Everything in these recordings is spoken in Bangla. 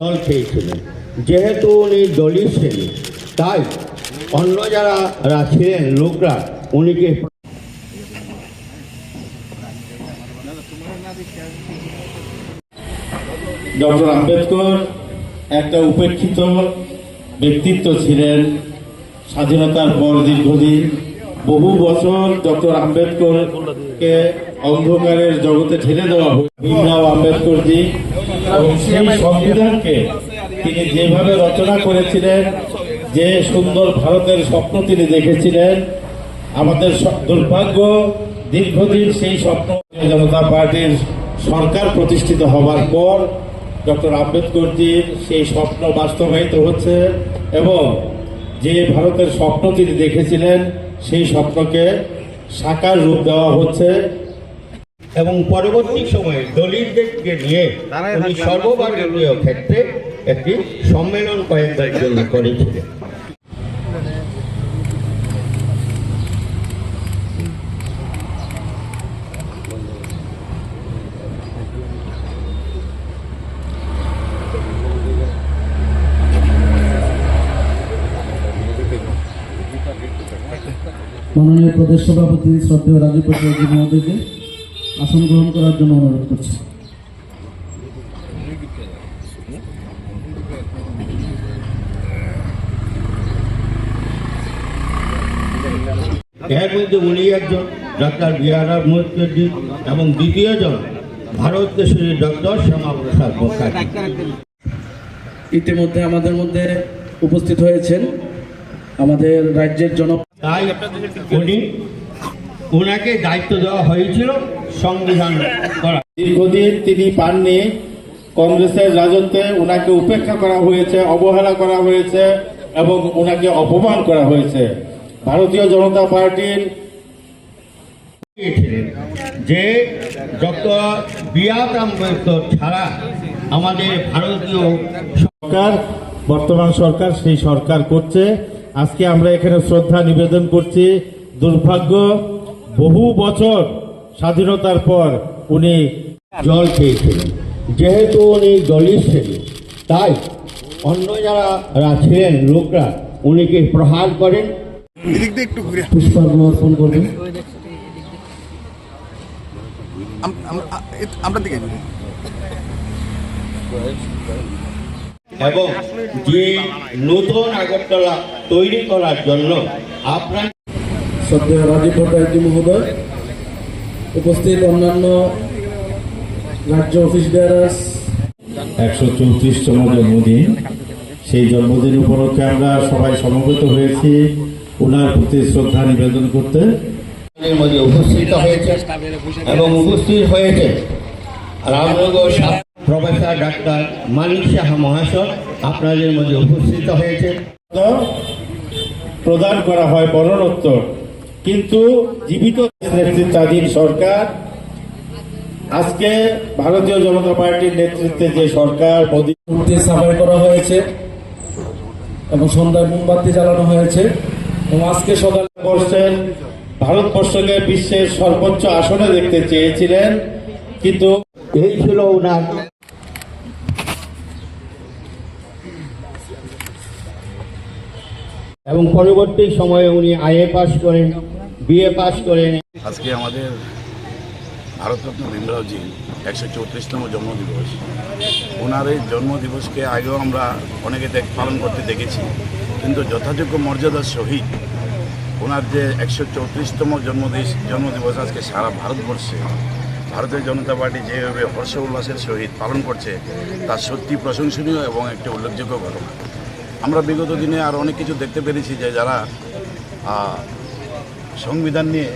দল খেয়েছিলেন। যেহেতু উনি দলই ছিলেন তাই অন্য যারা ছিলেন লোকরা উনিকে ডক্টর আম্বেদকর একটা উপেক্ষিত ব্যক্তিত্ব ছিলেন। স্বাধীনতার পর দীর্ঘদিন, বহু বছর ডক্টর আম্বেদকরকে অন্ধকারের জগতে ঠেলে দেওয়া হয়। ভীমরাও আম্বেদকরজি এবং সেই সংবিধানকে তিনি যেভাবে রচনা করেছিলেন যে সুন্দর ভারতের স্বপ্ন তিনি দেখেছিলেন আমাদের দুর্ভাগ্য দীর্ঘদিন সেই স্বপ্ন জনতা পার্টির সরকার প্রতিষ্ঠিত হবার পর ডক্টর আম্বেদকরজির সেই স্বপ্ন বাস্তবায়িত হচ্ছে এবং যে ভারতের স্বপ্ন তিনি দেখেছিলেন সেই স্বপ্নকে সাকার রূপ দেওয়া হচ্ছে। এবং পরবর্তী সময়ে দলিতদেরকে নিয়ে উনি সর্বভারতীয় ক্ষেত্রে একটি সম্মেলন কয়েকবার জন্য করেছিলেন। মাননীয় প্রদেশ সভাপতি শ্রদ্ধেয় রাজীব পট্টাচার্য মহোদয়কে আসন গ্রহণ করার জন্য অনুরোধ করছি। এর মধ্যে উনি একজন ডক্টর বি আর আম্বেদকরজি এবং দ্বিতীয়জন ভারত কেশরী ডক্টর শ্যামাপ্রসাদ মুখার্জি। ইতিমধ্যে আমাদের মধ্যে উপস্থিত হয়েছেন আমাদের রাজ্যের জন তাই উনি ওনাকে দায়িত্ব দেওয়া হয়েছিল সংবিধান করা। দীর্ঘদিন তিনি পাননি। কংগ্রেসের রাজত্বে ওনাকে উপেক্ষা করা হয়েছে অবহেলা করা হয়েছে এবং ওনাকে অপমান করা হয়েছে। ভারতীয় জনতা পার্টির যে ডক্টর বি আর আম্বেদকর ছাড়া আমাদের ভারতীয় সরকার বর্তমান সরকার সেই সরকার করছে। আজকে আমরা এখানে শ্রদ্ধা নিবেদন করছি। দুর্ভাগ্য বহু বছর স্বাধীনতার পর উনি জল খেয়েছিলেন। যেহেতু উনি দলিত ছিলেন তাই অন্য যারা ছিলেন লোকরা উনিকে প্রহার করেন। পুষ্পার্ঘ অর্পণ করবেন আমরা দিকে এবং যে নতুন আগরতলা তৈরি করার জন্য আপনার শ্রদ্ধেয় রাজীব ভট্টাচার্য মহোদয় উপস্থিত অন্যান্য রাজ্য অফিস বেয়ারার্স একশো চৌত্রিশতম জন্মদিন। সেই জন্মদিন উপলক্ষে আমরা সবাই সমবেত হয়েছি ওনার প্রতি শ্রদ্ধা নিবেদন করতে। এর মধ্যে উপস্থিত হয়েছে এবং উপস্থিত হয়েছে রামনগর প্রফেসর ডাক্তার মানিক সাহা মহাশয়। আপনাদের মধ্যে উপস্থিত হয়েছে। প্রদান করা হয় মরণোত্তর কিন্তু জীবিত নেতৃত্বাধীন সরকার আজকে ভারতীয় জনতা পার্টির নেতৃত্বে যে সরকার মোদী মূর্তি সাফাই করা হয়েছে এবং সন্ধ্যায় মোমবাতি জ্বালানো হয়েছে এবং আজকে সকালে করছেন ভারতবর্ষকে বিশ্বের সর্বোচ্চ আসনে দেখতে চেয়েছিলেন কিন্তু এই ছিল ওনার এবং পরবর্তী সময়ে উনি আইএ পাশ করেন। বিএ পাস করে আজকে আমাদের ভারতরত্ন ভীমরাওজি একশো চৌত্রিশতম জন্মদিবস। ওনার এই জন্মদিবসকে আগেও আমরা অনেকে দেখ পালন করতে দেখেছি, কিন্তু যথাযোগ্য মর্যাদার সহিত ওনার যে একশো চৌত্রিশতম জন্মদিস জন্মদিবস আজকে সারা ভারতবর্ষে, ভারতীয় জনতা পার্টি যেভাবে হর্ষ উল্লাসের সহিত পালন করছে, তা সত্যি প্রশংসনীয় এবং একটি উল্লেখযোগ্য ঘটনা। আমরা বিগত দিনে আর অনেক কিছু দেখতে পেরেছি যে যারা সংবিধান নিয়ে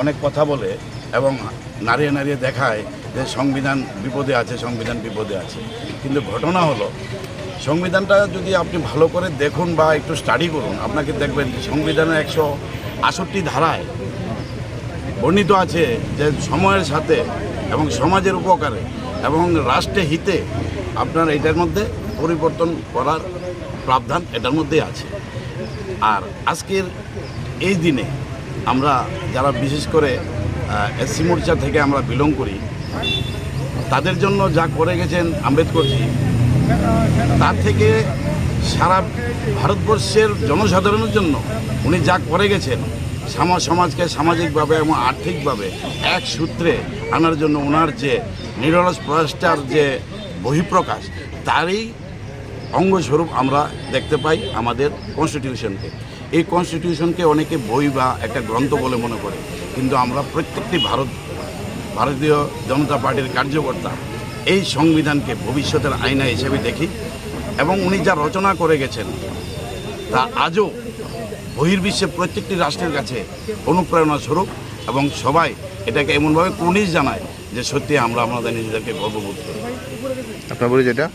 অনেক কথা বলে এবং নাড়িয়ে নাড়িয়ে দেখায় যে সংবিধান বিপদে আছে, সংবিধান বিপদে আছে। কিন্তু ঘটনা হলো, সংবিধানটা যদি আপনি ভালো করে দেখুন বা একটু স্টাডি করুন, আপনাকে দেখবেন যে সংবিধানের একশো আষট্টি ধারায় বর্ণিত আছে যে সময়ের সাথে এবং সমাজের উপকারে এবং রাষ্ট্রে হিতে আপনার এটার মধ্যে পরিবর্তন করার প্রাবধান এটার মধ্যেই আছে। আর আজকের এই দিনে আমরা যারা বিশেষ করে এসসি মোর্চা থেকে আমরা বিলং করি, তাদের জন্য যা করে গেছেন আম্বেদকরজি তার থেকে সারা ভারতবর্ষের জনসাধারণের জন্য উনি যা করে গেছেন, সামা সমাজকে সামাজিকভাবে এবং আর্থিকভাবে এক সূত্রে আনার জন্য ওনার যে নিরলস প্রয়াসটার যে বহিঃপ্রকাশ, তারই অঙ্গস্বরূপ আমরা দেখতে পাই আমাদের কনস্টিটিউশনকে এই কনস্টিটিউশনকে অনেকে বই বা একটা গ্রন্থ বলে মনে করে। কিন্তু আমরা প্রত্যেকটি ভারত, ভারতীয় জনতা পার্টির কার্যকর্তা এই সংবিধানকে ভবিষ্যতের আয়না হিসেবে দেখি এবং উনি যা রচনা করে গেছেন, তা আজও বহির্বিশ্বের প্রত্যেকটি রাষ্ট্রের কাছে অনুপ্রেরণা স্বরূপ এবং সবাই এটাকে এমনভাবে কুর্নিশ জানায় যে সত্যি আমরা আমাদের নিজেদেরকে গর্ববোধ করি। আপনার বলি যেটা?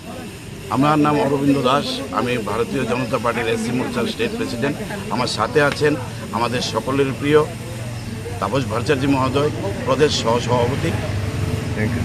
আমার নাম অরবিন্দ দাস। আমি ভারতীয় জনতা পার্টির এসসি মোর্চার স্টেট প্রেসিডেন্ট। আমার সাথে আছেন আমাদের সকলের প্রিয় তাপস ভট্টাচার্য মহোদয়, প্রদেশ সহ সভাপতি থ্যাংক ইউ